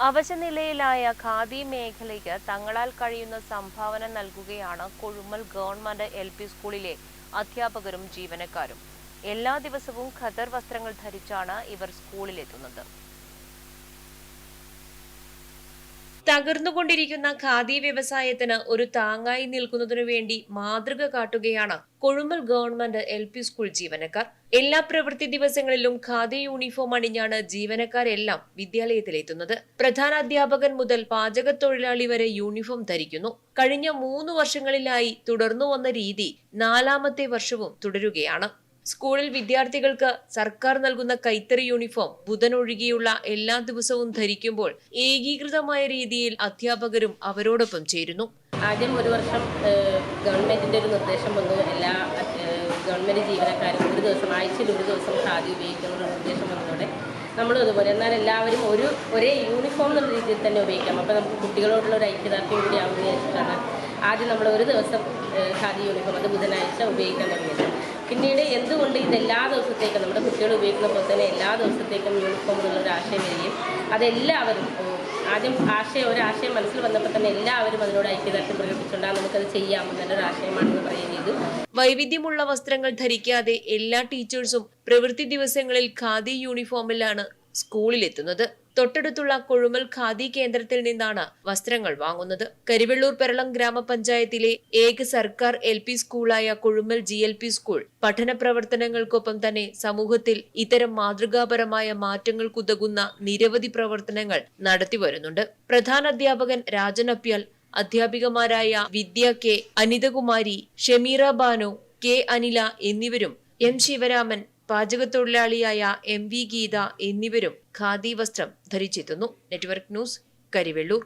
അവശനിലയിലായ ഖാദി മേഖലയ്ക്ക് തങ്ങളാൽ കഴിയുന്ന സംഭാവന നൽകുകയാണ് കൊഴുമൽ ഗവൺമെന്റ് എൽ പി സ്കൂളിലെ അധ്യാപകരും ജീവനക്കാരും. എല്ലാ ദിവസവും ഖദർ വസ്ത്രങ്ങൾ ധരിച്ചാണ് ഇവർ സ്കൂളിലെത്തുന്നത്. തകർന്നുകൊണ്ടിരിക്കുന്ന ഖാദി വ്യവസായത്തിന് ഒരു താങ്ങായി നിൽക്കുന്നതിനു വേണ്ടി മാതൃക കാട്ടുകയാണ് Kozhumal government L P school ജീവനക്കാർ. എല്ലാ പ്രവൃത്തി ദിവസങ്ങളിലും ഖാദി യൂണിഫോം അണിഞ്ഞാണ് ജീവനക്കാരെല്ലാം വിദ്യാലയത്തിലെത്തുന്നത്. പ്രധാന അധ്യാപകൻ മുതൽ പാചക തൊഴിലാളി വരെ യൂണിഫോം ധരിക്കുന്നു. കഴിഞ്ഞ മൂന്ന് വർഷങ്ങളിലായി തുടർന്നു വന്ന രീതി നാലാമത്തെ വർഷവും തുടരുകയാണ്. സ്കൂളിൽ വിദ്യാർത്ഥികൾക്ക് സർക്കാർ നൽകുന്ന കൈത്തറി യൂണിഫോം ബുധൻ ഒഴികെയുള്ള എല്ലാ ദിവസവും ധരിക്കുമ്പോൾ ഏകീകൃതമായ രീതിയിൽ അധ്യാപകരും അവരോടൊപ്പം ചേരുന്നു. ആദ്യം ഒരു വർഷം ഗവൺമെന്റിന്റെ ഒരു നിർദ്ദേശം വന്നു എല്ലാ ഗവൺമെന്റ് ജീവനക്കാരും ഒരു ദിവസം ആഴ്ചയിൽ ഒരു ദിവസം ഖാദി ഉപയോഗിക്കുന്ന ഒരു നിർദ്ദേശം വന്നതോടെ നമ്മൾ അതുപോലെ എന്നാൽ എല്ലാവരും ഒരു ഒരേ യൂണിഫോം എന്നുള്ള രീതിയിൽ തന്നെ ഉപയോഗിക്കാം. അപ്പോൾ നമുക്ക് കുട്ടികളോടുള്ള ഒരു ഐക്യദാർഢ്യം കൂടി ആവുന്ന ആദ്യം നമ്മൾ ഒരു ദിവസം ഖാദി യൂണിഫോം അത് ബുധനാഴ്ച ഉപയോഗിക്കാൻ തുടങ്ങിയത്. പിന്നീട് എന്തുകൊണ്ട് ഇത് എല്ലാ ദിവസത്തേക്കും നമ്മുടെ കുട്ടികൾ ഉപയോഗിക്കുന്ന പോലെ തന്നെ എല്ലാ ദിവസത്തേക്കും യൂണിഫോം എന്നുള്ളൊരു ആശയം വരികയും അതെല്ലാവരും ആദ്യം ആശയം ഒരാശയം മനസ്സിൽ വന്നപ്പോൾ തന്നെ എല്ലാവരും അതിനോട് ഐക്യദാർഢ്യം പ്രകടിപ്പിച്ചുകൊണ്ട് നമുക്കത് ചെയ്യാമെന്നുള്ളൊരു ആശയമാണെന്ന് പറയുകയും ചെയ്തു. വൈവിധ്യമുള്ള വസ്ത്രങ്ങൾ ധരിക്കാതെ എല്ലാ ടീച്ചേഴ്സും പ്രവൃത്തി ദിവസങ്ങളിൽ ഖാദി യൂണിഫോമിലാണ് സ്കൂളിലെത്തുന്നത്. തൊട്ടടുത്തുള്ള കൊഴുമൽ ഖാദി കേന്ദ്രത്തിൽ നിന്നാണ് വസ്ത്രങ്ങൾ വാങ്ങുന്നത്. കരിവെള്ളൂർ പെരളം ഗ്രാമപഞ്ചായത്തിലെ ഏക സർക്കാർ L P സ്കൂളായ Kozhumal G L P school പഠന പ്രവർത്തനങ്ങൾക്കൊപ്പം തന്നെ സമൂഹത്തിൽ ഇത്തരം മാതൃകാപരമായ മാറ്റങ്ങൾക്കുതകുന്ന നിരവധി പ്രവർത്തനങ്ങൾ നടത്തിവരുന്നുണ്ട് പ്രധാന അധ്യാപകൻ രാജൻ അപ്യാൽ അധ്യാപികമാരായ വിദ്യ കെ അനിതകുമാരി ഷമീറ ബാനു കെ അനില എന്നിവരും എം ശിവരാമൻ പാചകത്തൊഴിലാളിയായ എം വി ഗീത എന്നിവരും ഖാദി വസ്ത്രം ധരിച്ചെത്തുന്നു നെറ്റ്വർക്ക് ന്യൂസ് കരിവെള്ളൂർ.